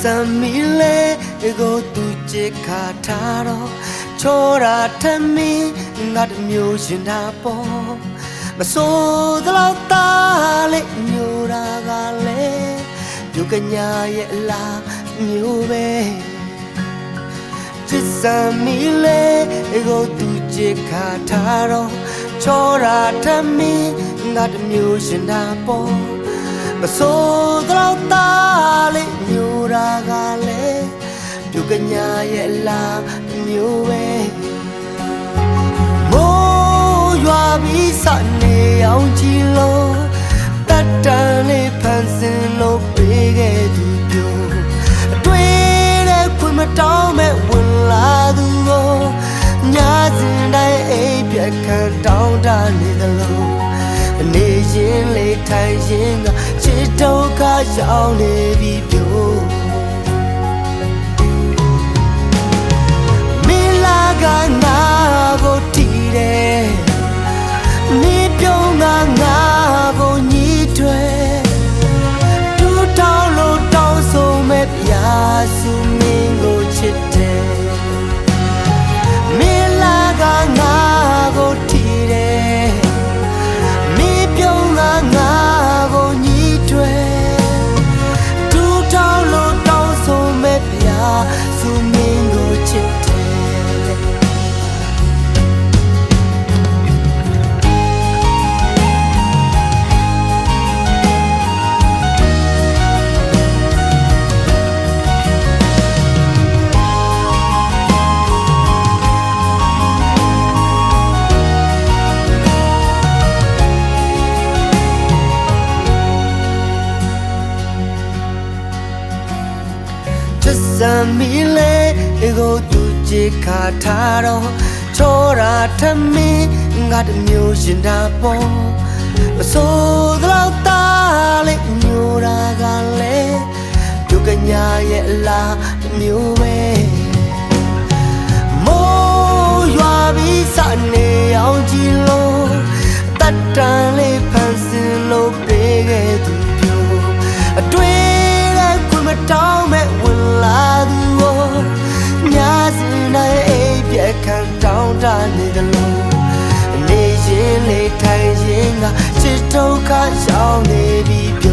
စံမီလေကိုသူချစ်ခါထားတော့ချောရာထမင်းငါတမျိုးရှင်တာပေါ်မစိုးသလောက်သားလေးမျိုးရာကလည်းပြုကညာရဲ့အလားမျိုးပဲချစ်စံမီလေကိုသူချစ်ခါထားတော့ချောရာထမင်းငါတမျိုးရှင်တာပေါ်မစိုးသလောက်သားလေး မျိုးရာကလည်းပြုကညာရဲ့အလားမျိုးပဲမိုးရွာပြီးစနေအောင်ကြည်လို့တတ်တန်လေးဖန်ဆင်းလို့ပေးခဲ့သူပြောအတွေ့တဲ့ခွင့်မတောင်းမဲ့ဝင်လာသူကိုညာစဉ်တိုင်းအိပ်ပြက်ခံတောင်းတနေသလိုအနေရင်လေးထိုင်ရင်ကချစ်ဒုက္ခရောက်နေပြီပြော just send me လေကိုသူချစ်ခါထားတော့ချောရာထ တယ်လို့နေရင်နေထိုင်ရင်ကချစ်ဒုက္ခရောက်နေပြီ